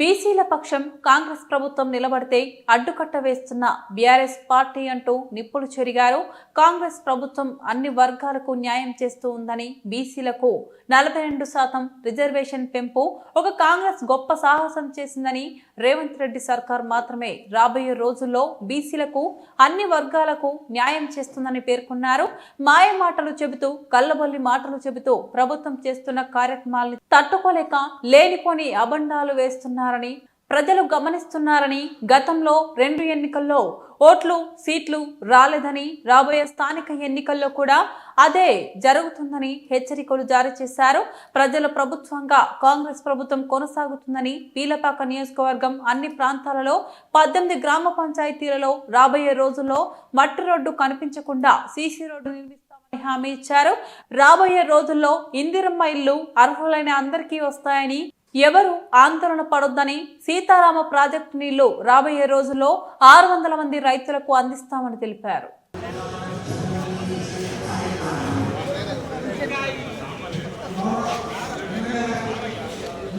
బీసీల పక్షం కాంగ్రెస్ ప్రభుత్వం నిలబడితే అడ్డుకట్ట వేస్తున్న బీఆర్ఎస్ పార్టీ అంటూ నిప్పులు చెరిగారు. కాంగ్రెస్ ప్రభుత్వం అన్ని వర్గాలకు న్యాయం చేస్తూ ఉందని బీసీలకు నలభై రెండు శాతం రిజర్వేషన్ పెంపు ఒక కాంగ్రెస్ గొప్ప సాహసం చేసిందని రేవంత్ రెడ్డి సర్కార్ మాత్రమే రాబోయే రోజుల్లో బీసీలకు అన్ని వర్గాలకు న్యాయం చేస్తుందని పేర్కొన్నారు. మాయ మాటలు చెబుతూ కళ్ళబొల్లి మాటలు చెబుతూ ప్రభుత్వం చేస్తున్న కార్యక్రమాల్ని తట్టుకోలేక లేనిపోని అబండాలు వేస్తున్నారని ప్రజలు గమనిస్తున్నారని గతంలో రెండు ఎన్నికల్లో ఓట్లు సీట్లు రాలేదని రాబోయే స్థానిక ఎన్నికల్లో కూడా అదే జరుగుతుందని హెచ్చరికలు జారీ చేశారు. ప్రజల ప్రభుత్వంగా కాంగ్రెస్ ప్రభుత్వం కొనసాగుతుందని పీలపాక నియోజకవర్గం అన్ని ప్రాంతాలలో పద్దెనిమిది గ్రామ పంచాయతీలలో రాబోయే రోజుల్లో మట్టి రోడ్డు కనిపించకుండా సీసీ రోడ్డు నిర్మిస్తామని హామీ ఇచ్చారు. రాబోయే రోజుల్లో ఇందిరమ్మ ఇల్లు అర్హులైన అందరికీ వస్తాయని ఎవరు ఆందోళన పడొద్దని సీతారామ ప్రాజెక్టు నీళ్ళు రాబోయే రోజుల్లో ఆరు వందల మంది రైతులకు అందిస్తామని తెలిపారు.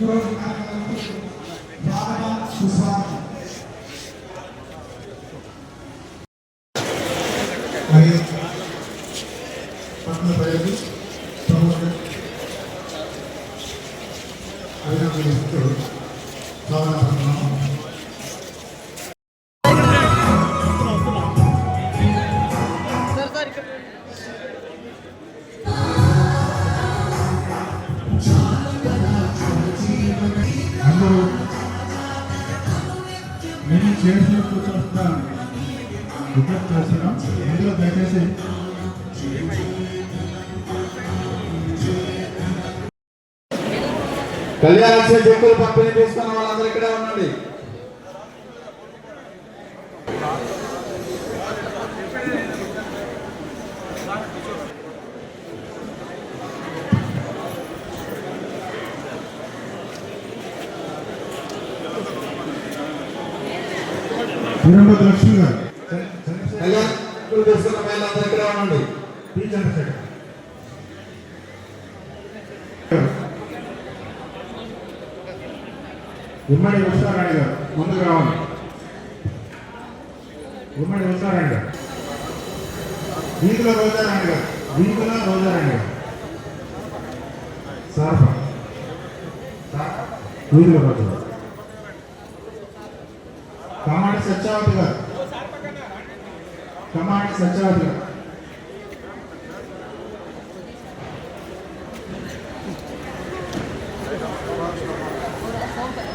Георгий Анатольевич, Баба Сусана. Мария, как мы провели? కళ్యాణ చెక్కులు పంపిణీ చేసుకున్న వాళ్ళందరూ ఇక్కడే ఉండండి. తిరుమల లక్ష్మి గారు. కళ్యాణ చెక్కులు తీసుకున్న వాళ్ళందరూ ఇక్కడే ఉండండి. పి. ఉమ్మడి ఉషారాణి గారు ముందుకు రావాలి ఉమ్మడి ఉషారాణి గారు వీధుల రోజారాణి గారు వీధుల రోజారాణి గారు సార్ఫ వీధుల రోజా కమాండి సత్యావతి గారు కమాండి సత్యావతి గారు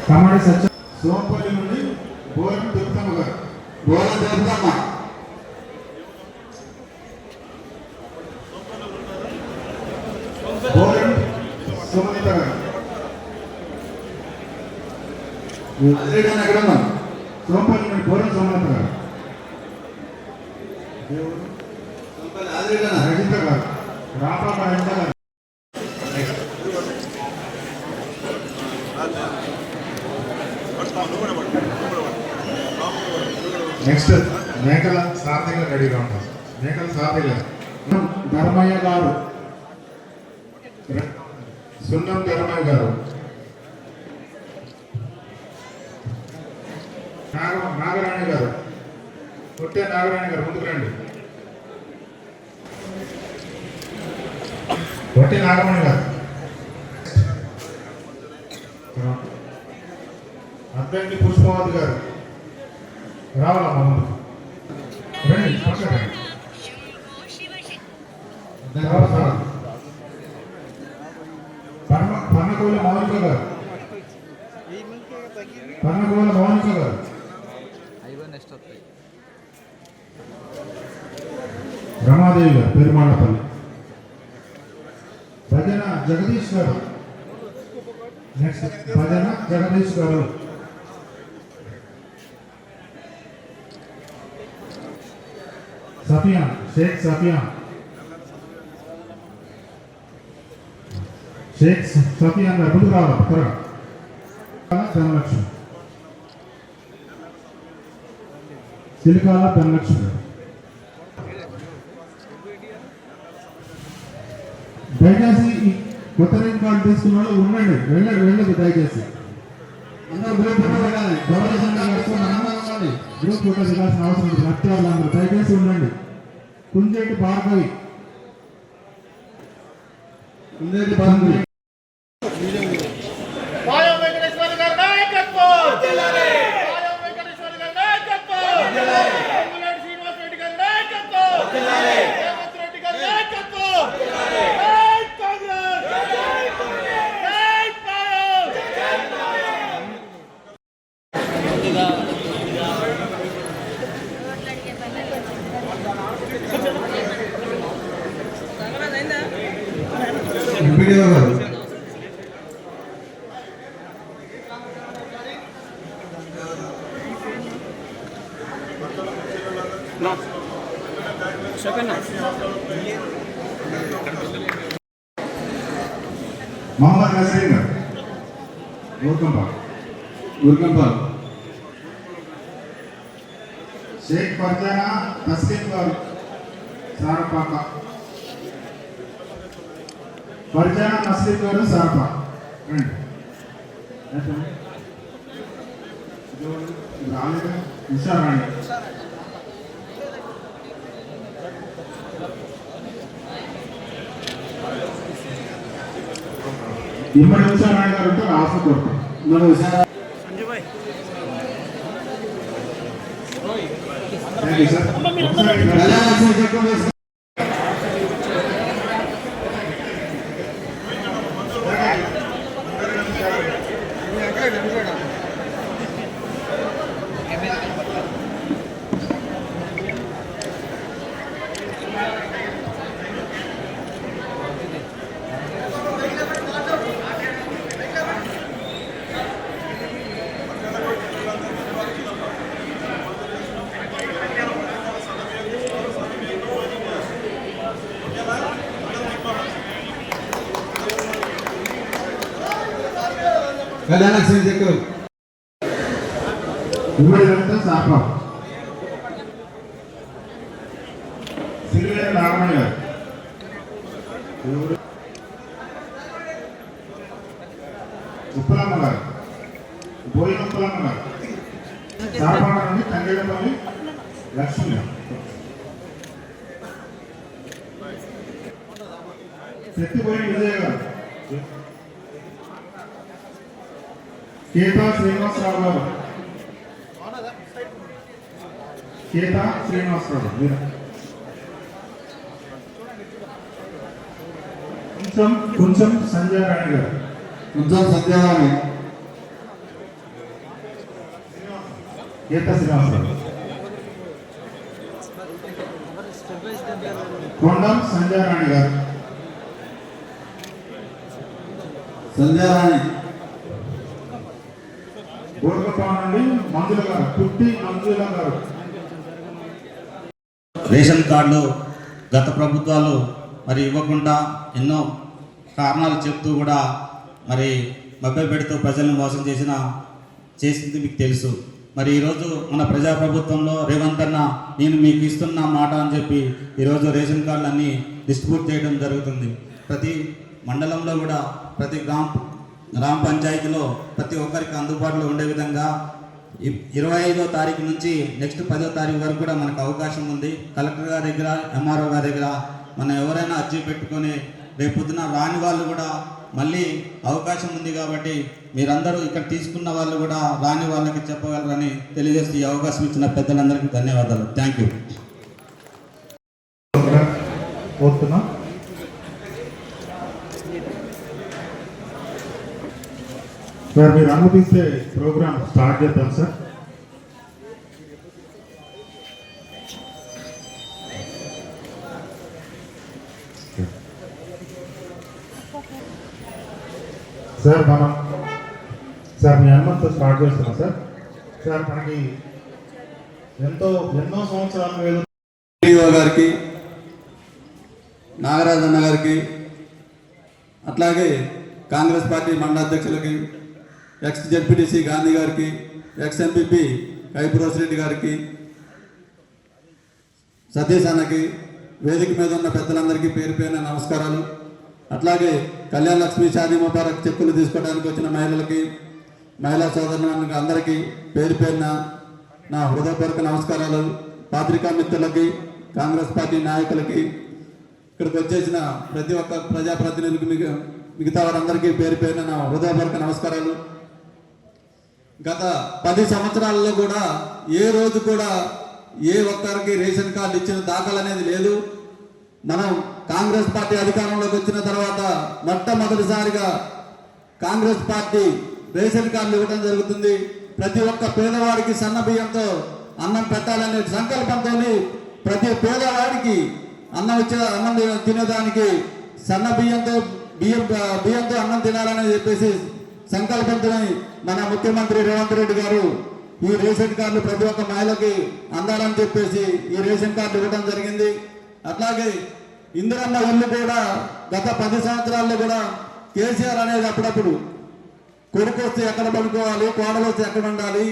కమాండి సత్య సోంపల్లి నుండి బోరం తిరుపతమ్మ గారు. గోళం తెలుపుతామా బోరం సుమనిత గారు. అదిరేగానే ఎక్కడ ఉన్నాం సోంపల్లి నుండి బోరం సుమనిత గారు. రజిత గారు. గారు నెక్స్ట్ మేకల సారథి గారు రెడీగా ఉంటాం మేకల సారథి గారు ధర్మయ్య గారు. సున్నం ధర్మయ్య గారు. నాగ నాగరాణి గారు. కొట్టే నాగరాణి గారు ముందుకు రండి. కొట్టే నాగమణి గారు. అద్దంకి పుష్పవతి గారు. రావాలమ్మా ముందుకు. రండి పక్కన రండి తర్వాత రావాలి. పన్న పన్నకోల మౌనిక గారు పన్నకోల మౌనిక గారు రమాదేవి గారు పెరుమాళ్ళపల్లి భజన జగదీష్ గారు నెక్స్ట్ భజన జగదీష్ గారు సఫియా షేక్ సఫియా షేక్ సఫియా గారు ముందుకు రావాలి త్వరగా ధనలక్ష్మి. సిలికాల ధనలక్ష్మి. గారు దయచేసి కొత్త రేట్ కార్డు తీసుకున్న వాళ్ళు ఉండండి. వెళ్ళండి వెళ్ళదు దయచేసి. అందరూ గ్రూప్ ఫోటో పెట్టాలి డొనేషన్ నడుస్తున్నాం గ్రూప్ ఫోటో చేయాల్సిన అవసరం ఉంది దయచేసి ఉండండి. కుంజేటి భార్గవి కుందేటి బాగుంది ఎంపీడీఓ గారు మొహమ్మద్ నసరీన్ గారు ఊరుకంప ఊరికంపాల్ షేక్ ఫర్జానా తస్లీం గారు సారపాక ఫర్జానా నస్లీం గారు సారపా రాలేదు విశారాణి ఇమ్మడి విశారాణి గారు ఉంటే రాసు కొడుకు మన సార్ ఒకసారి కళ్యాణ లక్ష్మి చెక్కులు తీసుకో కళ్యాణ లక్ష్మి చెక్కులు ఉమ్మడి లలిత సాపా సిరివేల నాగమణి గారు ఎవరు? ఉప్పలమ్మ గారు బోయిన ఉప్పలమ్మ గారు సారపాక నుండి తంగేడపల్లి లక్ష్మి గారు శక్తిపోయిన విజయ గారు కేతా శ్రీనివాసరావు గారు. కేతా శ్రీనివాసరావు మీరు. కొంచెం కొంచెం సంజయ్ రాణి గారు. కొంచెం సత్యవాణి కేతా శ్రీనివాసరావు. కొండం సంజయ్ రాణి గారు. సంధ్యారాణి బోర్గపాం మంజుల గారు పుట్టి మంజుల గారు రేషన్ కార్డులు గత ప్రభుత్వాలు మరి ఇవ్వకుండా ఎన్నో కారణాలు చెప్తూ కూడా మరి మభ్యపెడుతూ ప్రజలను మోసం చేసిన చేసింది మీకు తెలుసు. మరి ఈరోజు మన ప్రజాప్రభుత్వంలో రేవంత్ అన్న నేను మీకు ఇస్తున్న మాట అని చెప్పి ఈరోజు రేషన్ కార్డులు అన్నీ డిస్ట్రిబ్యూట్ చేయడం జరుగుతుంది. ప్రతి మండలంలో కూడా ప్రతి గ్రామ గ్రామ పంచాయతీలో ప్రతి ఒక్కరికి అందుబాటులో ఉండే విధంగా ఇరవై ఐదో తారీఖు నుంచి నెక్స్ట్ పదో తారీఖు వరకు కూడా మనకు అవకాశం ఉంది. కలెక్టర్ గారి దగ్గర ఎంఆర్ఓ గారి దగ్గర మనం ఎవరైనా అర్జీ పెట్టుకొని రేపు పొద్దున రాని వాళ్ళు కూడా మళ్ళీ అవకాశం ఉంది కాబట్టి మీరందరూ ఇక్కడ తీసుకున్న వాళ్ళు కూడా రాని వాళ్ళకి చెప్పగలరని తెలియజేస్తూ ఈ అవకాశం ఇచ్చిన పెద్దలందరికీ ధన్యవాదాలు. థ్యాంక్ యూ సార్ మీరు అనుమతిస్తే ప్రోగ్రామ్ స్టార్ట్ చేద్దాం సార్. సార్ మనం సార్ మీ అనుమతితో స్టార్ట్ చేస్తున్నాం సార్. సార్ మనకి ఎంతో ఎన్నో సంవత్సరాలు గారికి నాగరాజన్న గారికి అట్లాగే కాంగ్రెస్ పార్టీ మండల అధ్యక్షులకి ఎక్స్ జెడ్పీటీసీ గాంధీ గారికి ఎక్స్ ఎంపీపీ కైపురోస్ రెడ్డి గారికి సతీష్ అన్నకి వేదిక మీద ఉన్న పెద్దలందరికీ పేరు పేరున నమస్కారాలు. అట్లాగే కళ్యాణ్ లక్ష్మి షాదీ ముబారక్ చెక్కులు తీసుకోవడానికి వచ్చిన మహిళలకి మహిళా సోదరులకు అందరికీ పేరు పేరున నా హృదయపూర్వక నమస్కారాలు. పాత్రికా మిత్రులకి కాంగ్రెస్ పార్టీ నాయకులకి ఇక్కడికి వచ్చేసిన ప్రతి ఒక్క ప్రజాప్రతినిధులకు మిగతా వారందరికీ పేరు పేరున నా హృదయపూర్వక నమస్కారాలు. గత పది సంవత్సరాలలో కూడా ఏ రోజు కూడా ఏ ఒక్కరికి రేషన్ కార్డు ఇచ్చిన దాఖలు అనేది లేదు. మనం కాంగ్రెస్ పార్టీ అధికారంలోకి వచ్చిన తర్వాత మొట్టమొదటిసారిగా కాంగ్రెస్ పార్టీ రేషన్ కార్డులు ఇవ్వడం జరుగుతుంది. ప్రతి ఒక్క పేదవాడికి సన్న బియ్యంతో అన్నం పెట్టాలనే సంకల్పంతో ప్రతి పేదవాడికి అన్నం ఇచ్చే అన్నం తినేదానికి సన్న బియ్యంతో బియ్యం బియ్యంతో అన్నం తినాలని చెప్పేసి సంకల్పించడని మన ముఖ్యమంత్రి రేవంత్ రెడ్డి గారు ఈ రేషన్ కార్డు ప్రతి ఒక్క మహిళకి అందాలని చెప్పేసి ఈ రేషన్ కార్డు ఇవ్వడం జరిగింది. అట్లాగే ఇందిరమ్మ ఇల్లు కూడా గత పది సంవత్సరాల్లో కూడా కేసీఆర్ అనేది అప్పుడప్పుడు కొడుకు వస్తే ఎక్కడ పడుకోవాలి కోడలు వస్తే ఎక్కడ ఉండాలి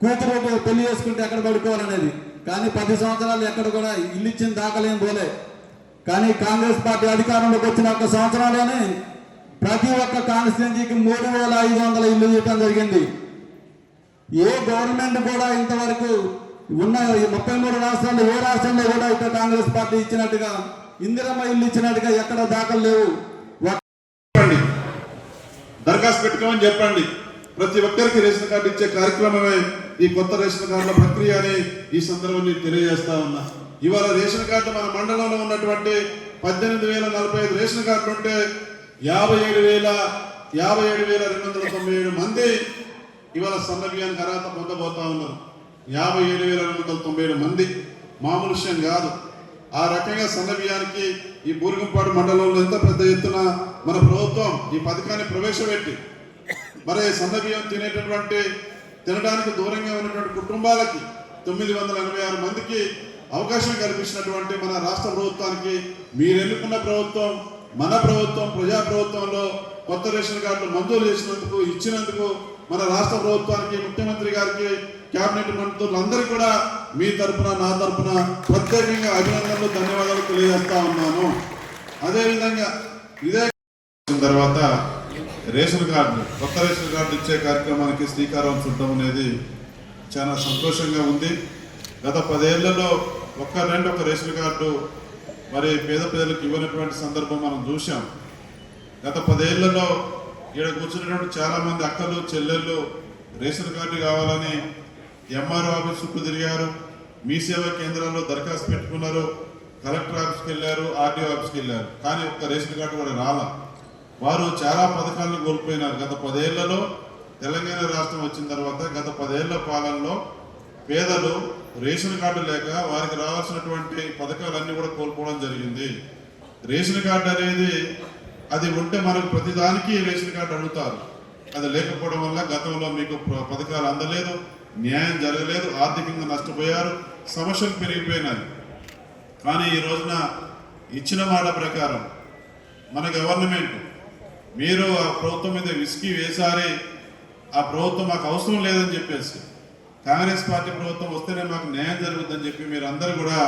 కూతురు పెళ్ళి చేసుకుంటే ఎక్కడ పడుకోవాలనేది కానీ పది సంవత్సరాలు ఎక్కడ కూడా ఇల్లు ఇచ్చిన దాఖలేం పోలే. కానీ కాంగ్రెస్ పార్టీ అధికారంలోకి వచ్చిన ఒక సంవత్సరాలనే ప్రతి ఒక్క కాన్స్టిట్యున్సీకి మూడు వేల ఐదు వందల ఇల్లు చేయటం జరిగింది. ఏ గవర్నమెంట్ కూడా ఇంతవరకు ఉన్న ఈ ముప్పై మూడు రాష్ట్రాల్లో ఏ రాష్ట్రంలో కూడా ఇక్కడ కాంగ్రెస్ పార్టీ ఇచ్చినట్టుగా ఇందిరమ్మ ఇల్లు ఇచ్చినట్టుగా ఎక్కడ దాఖలు లేవు. దరఖాస్తు పెట్టుకోమని చెప్పండి. ప్రతి ఒక్కరికి రేషన్ కార్డు ఇచ్చే కార్యక్రమమే ఈ కొత్త రేషన్ కార్డుల ప్రక్రియ అని ఈ సందర్భంలో తెలియజేస్తా ఉన్నా. ఇవాళ రేషన్ కార్డు మన మండలంలో ఉన్నటువంటి పద్దెనిమిది వేల నలభై ఐదు రేషన్ కార్డులు ఉంటే యాభై ఏడు వేల యాభై ఏడు వేల రెండు వందల తొంభై ఏడు మంది ఇవాళ సన్న బియ్యానికి అర్హత పొందబోతా ఉన్నారు. యాభై ఏడు వేల రెండు వందల తొంభై ఏడు మంది. మామూలు విషయం కాదు. ఆ రకంగా సన్న బియ్యానికి ఈ బూరుగుంపాడు మండలంలో ఎంత పెద్ద ఎత్తున మన ప్రభుత్వం ఈ పథకాన్ని ప్రవేశపెట్టి మరి సన్న బియ్యం తినేటటువంటి తినడానికి దూరంగా ఉన్నటువంటి కుటుంబాలకి తొమ్మిది వందల ఎనభై ఆరు మందికి అవకాశం కల్పించినటువంటి మన రాష్ట్ర ప్రభుత్వానికి మీరు ఎన్నుకున్న ప్రభుత్వం మన ప్రభుత్వం ప్రజా ప్రభుత్వంలో కొత్త రేషన్ కార్డులు మంజూరు చేసినందుకు ఇచ్చినందుకు మన రాష్ట్ర ప్రభుత్వానికి ముఖ్యమంత్రి గారికి కేబినెట్ మంత్రులందరూ కూడా మీ తరఫున నా తరపున ప్రత్యేకంగా అభినందనలు ధన్యవాదాలు తెలియజేస్తా ఉన్నాను. అదేవిధంగా ఇదే తర్వాత రేషన్ కార్డు కొత్త రేషన్ కార్డు ఇచ్చే కార్యక్రమానికి శ్రీకారం చుట్టం అనేది చాలా సంతోషంగా ఉంది. గత పదేళ్ళలో ఒక్క రెండు ఒక రేషన్ కార్డు మరి పేద ప్రజలకు ఇవ్వనటువంటి సందర్భం మనం చూసాం గత పదేళ్ళలో ఇక్కడ కూర్చున్నటువంటి చాలా మంది అక్కలు చెల్లెళ్ళు రేషన్ కార్డు కావాలని ఎంఆర్ఓ ఆఫీస్ చుట్టూ తిరిగారు. మీ సేవా కేంద్రాల్లో దరఖాస్తు పెట్టుకున్నారు. కలెక్టర్ ఆఫీస్కి వెళ్ళారు ఆర్టీఓ ఆఫీస్కి వెళ్ళారు. కానీ ఒక్క రేషన్ కార్డు కూడా రాలా. వారు చాలా పథకాలను కోల్పోయినారు. గత పదేళ్ళలో తెలంగాణ రాష్ట్రం వచ్చిన తర్వాత గత పదేళ్ళ పాలనలో పేదలు రేషన్ కార్డు లేక వారికి రావాల్సినటువంటి పథకాలన్నీ కూడా కోల్పోవడం జరిగింది. రేషన్ కార్డు అనేది అది ఉంటే మనకు ప్రతిదానికి రేషన్ కార్డు అడుగుతారు. అది లేకపోవడం వల్ల గతంలో మీకు పథకాలు అందలేదు న్యాయం జరగలేదు ఆర్థికంగా నష్టపోయారు సమస్యలు పెరిగిపోయినాయి. కానీ ఈ రోజున ఇచ్చిన మాట ప్రకారం మన గవర్నమెంట్ మీరు ఆ ప్రభుత్వం మీద విసికి వేసారి ఆ ప్రభుత్వం మాకు అవసరం లేదని చెప్పేసి కాంగ్రెస్ పార్టీ ప్రభుత్వం వస్తేనే మాకు న్యాయం జరుగుతుందని చెప్పి మీరు అందరూ కూడా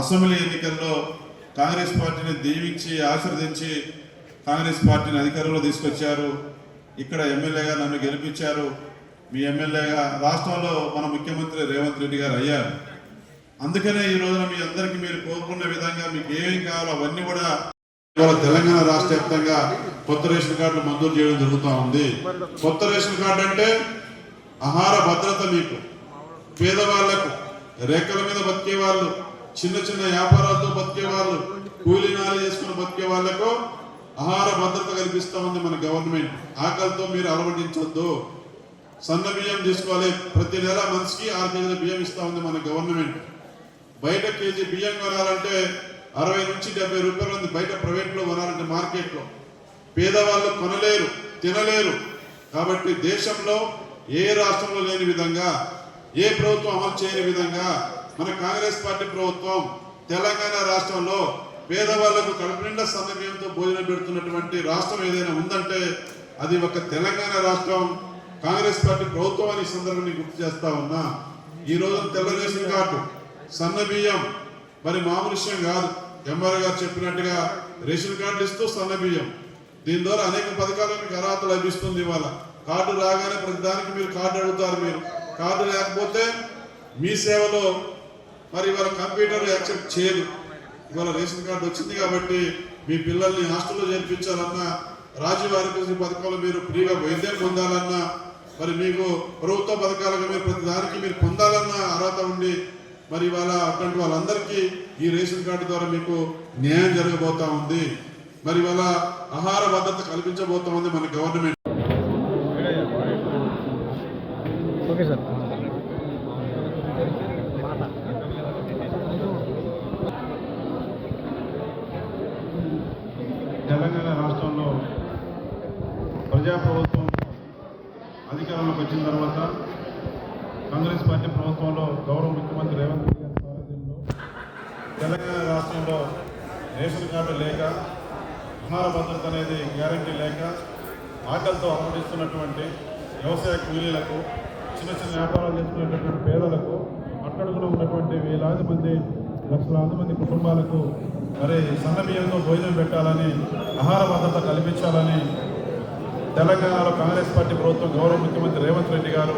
అసెంబ్లీ ఎన్నికల్లో కాంగ్రెస్ పార్టీని దీవించి ఆశీర్వదించి కాంగ్రెస్ పార్టీని అధికారంలో తీసుకొచ్చారు. ఇక్కడ ఎమ్మెల్యేగా నన్ను గెలిపించారు. మీ ఎమ్మెల్యేగా రాష్ట్రంలో మన ముఖ్యమంత్రి రేవంత్ రెడ్డి గారు అయ్యారు. అందుకనే ఈ రోజున మీ అందరికీ మీరు కోరుకున్న విధంగా మీకు ఏమేం కావాలో అవన్నీ కూడా ఇవాళ తెలంగాణ రాష్ట్ర వ్యాప్తంగా కొత్త రేషన్ కార్డులు మంజూరు చేయడం జరుగుతూ ఉంది. కొత్త రేషన్ కార్డు అంటే ఆహార భద్రత మీకు. పేదవాళ్ళకు రేఖల మీద బతికే వాళ్ళు చిన్న చిన్న వ్యాపారాలతో బతికే వాళ్ళు కూలీనాలు చేసుకుని బతికే వాళ్ళకు ఆహార భద్రత కల్పిస్తా ఉంది మన గవర్నమెంట్. ఆకలితో మీరు అలవటించొద్దు సన్న బియ్యం తీసుకోవాలి. ప్రతి నెల మనిషికి ఆరు కేజీల బియ్యం ఇస్తా ఉంది మన గవర్నమెంట్. బయట కేజీ బియ్యం కొనాలంటే అరవై నుంచి డెబ్బై రూపాయలు ఉంది. బయట ప్రైవేట్లో కొనాలంటే మార్కెట్లో. పేదవాళ్ళు కొనలేరు తినలేరు. కాబట్టి దేశంలో ఏ రాష్ట్రంలో లేని విధంగా ఏ ప్రభుత్వం అమలు చేయని విధంగా మన కాంగ్రెస్ పార్టీ ప్రభుత్వం తెలంగాణ రాష్ట్రంలో పేదవాళ్ళకు కడుపు నిండా భోజనం పెడుతున్నటువంటి రాష్ట్రం ఏదైనా ఉందంటే అది ఒక తెలంగాణ రాష్ట్రం కాంగ్రెస్ పార్టీ ప్రభుత్వం అనే సందర్భాన్ని గుర్తు చేస్తా ఉన్నా. ఈ రోజు తెల్ల కార్డు సన్న బియ్యం మరి మామూలు విషయం కాదు. ఎంఆర్ గారు చెప్పినట్టుగా రేషన్ కార్డులు ఇస్తూ సన్న బియ్యం దీని ద్వారా అనేక పథకాలకు అర్హత లభిస్తుంది ఇవాళ. కార్డు రాగానే ప్రతిదానికి మీరు కార్డు అడుగుతారు మీరు. కార్డు లేకపోతే మీ సేవలో మరి ఇవాళ కంప్యూటర్ యాక్సెప్ట్ చేయదు. ఇవాళ రేషన్ కార్డు వచ్చింది కాబట్టి మీ పిల్లల్ని హాస్టల్లో చేర్పించాలన్నా రాజీవ్ ఆరోగ్యశ్రీ పథకంలో మీరు ఫ్రీగా వైద్యం పొందాలన్నా మరి మీకు ప్రభుత్వ పథకాలుగా మీరు ప్రతి దానికి మీరు పొందాలన్న అర్హత ఉండి మరి ఇవాళ అటువంటి వాళ్ళందరికీ ఈ రేషన్ కార్డు ద్వారా మీకు న్యాయం జరగబోతా ఉంది. మరి ఇవాళ ఆహార భద్రత కల్పించబోతా ఉంది మన గవర్నమెంట్. Okay sir. తెలంగాణ రాష్ట్రంలో ప్రజాప్రభుత్వం అధికారంలోకి వచ్చిన తర్వాత కాంగ్రెస్ పార్టీ ప్రభుత్వంలో గౌరవ ముఖ్యమంత్రి రేవంత్ రెడ్డి గారి సారథ్యంలో తెలంగాణ రాష్ట్రంలో రేషన్ కార్డు లేక ఆహార భద్రత అనేది గ్యారంటీ లేక ఆకలితో అలమటిస్తున్నటువంటి వ్యవసాయ కూలీలకు చిన్న చిన్న వ్యాపారాలు చేసుకునేటటువంటి పేదలకు అట్టడుగులో ఉన్నటువంటి వేలాది మంది లక్షలాది మంది కుటుంబాలకు మరి సన్నబియ్యంతో భోజనం పెట్టాలని ఆహార భద్రత కల్పించాలని తెలంగాణలో కాంగ్రెస్ పార్టీ ప్రభుత్వం గౌరవ ముఖ్యమంత్రి రేవంత్ రెడ్డి గారు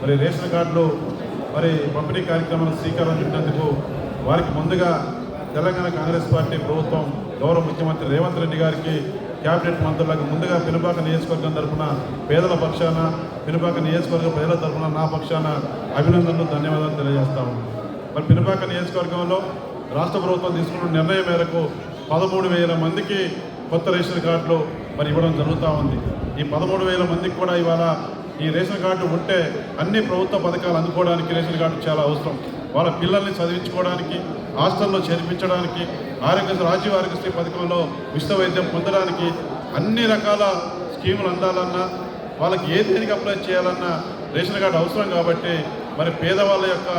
మరి రేషన్ కార్డులు మరి పంపిణీ కార్యక్రమాన్ని శ్రీకారం చుట్టినందుకు వారికి ముందుగా తెలంగాణ కాంగ్రెస్ పార్టీ ప్రభుత్వం గౌరవ ముఖ్యమంత్రి రేవంత్ రెడ్డి గారికి క్యాబినెట్ మంత్రులకు ముందుగా పినుపాక నియోజకవర్గం తరఫున పేదల పక్షాన పినుపాక నియోజకవర్గ ప్రజల తరఫున నా పక్షాన అభినందనలు ధన్యవాదాలు తెలియజేస్తాము మరి పినుపాక నియోజకవర్గంలో రాష్ట్ర ప్రభుత్వం తీసుకున్న నిర్ణయం మేరకు పదమూడు వేల మందికి కొత్త రేషన్ కార్డులు మరి ఇవ్వడం జరుగుతూ ఉంది. ఈ పదమూడు వేల మందికి కూడా ఇవాళ ఈ రేషన్ కార్డు ఉంటే అన్ని ప్రభుత్వ పథకాలు అందుకోవడానికి రేషన్ కార్డు చాలా అవసరం. వాళ్ళ పిల్లల్ని చదివించుకోవడానికి హాస్టల్లో చేర్పించడానికి ఆరోగ్య రాజీవ్ ఆరోగ్యశ్రీ పథకంలో ఉచిత వైద్యం పొందడానికి అన్ని రకాల స్కీములు అందాలన్నా వాళ్ళకి ఏ దేనికి అప్లై చేయాలన్నా రేషన్ కార్డు అవసరం కాబట్టి మరి పేదవాళ్ళ యొక్క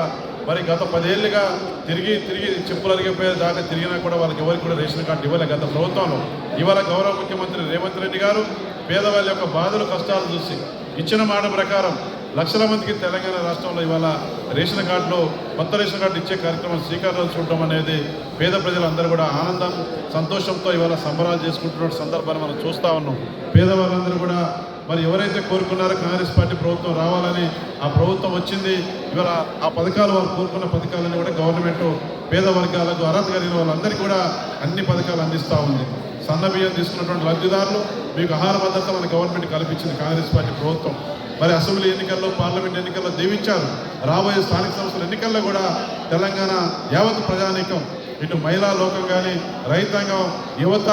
మరి గత పదేళ్ళుగా తిరిగి తిరిగి చెప్పులు అరిగిపోయే దాకా తిరిగినా కూడా వాళ్ళకి ఎవరికి కూడా రేషన్ కార్డు ఇవ్వలే గత ప్రభుత్వంలో. ఇవాళ గౌరవ ముఖ్యమంత్రి రేవంత్ రెడ్డి గారు పేదవాళ్ళ యొక్క బాధలు కష్టాలు చూసి ఇచ్చిన మాట ప్రకారం లక్షల మందికి తెలంగాణ రాష్ట్రంలో ఇవాళ రేషన్ కార్డులో కొత్త రేషన్ కార్డు ఇచ్చే కార్యక్రమం శ్రీకారం చూడడం అనేది పేద ప్రజలందరూ కూడా ఆనందం సంతోషంతో ఇవాళ సంబరాలు చేసుకుంటున్న సందర్భాన్ని మనం చూస్తూ ఉన్నాం. పేదవాళ్ళందరూ కూడా మరి ఎవరైతే కోరుకున్నారో కాంగ్రెస్ పార్టీ ప్రభుత్వం రావాలని ఆ ప్రభుత్వం వచ్చింది ఇవాళ ఆ పథకాలు వారు కోరుకున్న పథకాలని కూడా గవర్నమెంట్ పేద వర్గాలకు అర్హత కలిగిన వాళ్ళందరికీ కూడా అన్ని పథకాలు అందిస్తూ ఉంది. సన్న బియ్యం తీసుకున్నటువంటి లబ్ధిదారులు మీకు ఆహార భద్రత మన గవర్నమెంట్ కల్పించింది కాంగ్రెస్ పార్టీ ప్రభుత్వం. మరి అసెంబ్లీ ఎన్నికల్లో పార్లమెంట్ ఎన్నికల్లో దీవించారు. రాబోయే స్థానిక సంస్థల ఎన్నికల్లో కూడా తెలంగాణ యావత్ ప్రజానీకం ఇటు మహిళా లోకం కానీ రైతాంగం యువత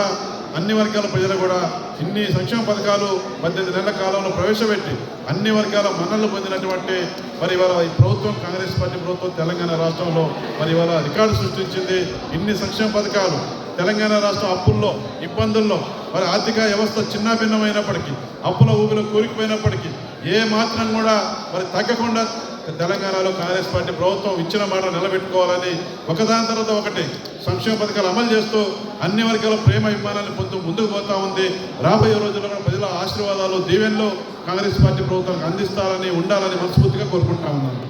అన్ని వర్గాల ప్రజలు కూడా ఇన్ని సంక్షేమ పథకాలు పద్దెనిమిది నెలల కాలంలో ప్రవేశపెట్టి అన్ని వర్గాల మన్నలు పొందినటువంటి మరి ఇవాళ ఈ ప్రభుత్వం కాంగ్రెస్ పార్టీ ప్రభుత్వం తెలంగాణ రాష్ట్రంలో మరి ఇవాళ రికార్డు సృష్టించింది. ఇన్ని సంక్షేమ పథకాలు తెలంగాణ రాష్ట్రం అప్పుల్లో ఇబ్బందుల్లో మరి ఆర్థిక వ్యవస్థ చిన్న భిన్నమైనప్పటికీ అప్పుల ఊబిలో కోరికపోయినప్పటికీ ఏ మాత్రం కూడా మరి తగ్గకుండా తెలంగాణలో కాంగ్రెస్ పార్టీ ప్రభుత్వం ఇచ్చిన మాట నిలబెట్టుకోవాలని ఒకదాని తర్వాత ఒకటి సంక్షేమ పథకాలు అమలు చేస్తూ అన్ని వర్గాల ప్రేమ అభిమానాన్ని పొందుతూ ముందుకు పోతా ఉంది. రాబోయే రోజుల్లో కూడా ప్రజల ఆశీర్వాదాలు దీవెనలు కాంగ్రెస్ పార్టీ ప్రభుత్వానికి అందిస్తారని ఉండాలని మనస్ఫూర్తిగా కోరుకుంటా ఉన్నాను.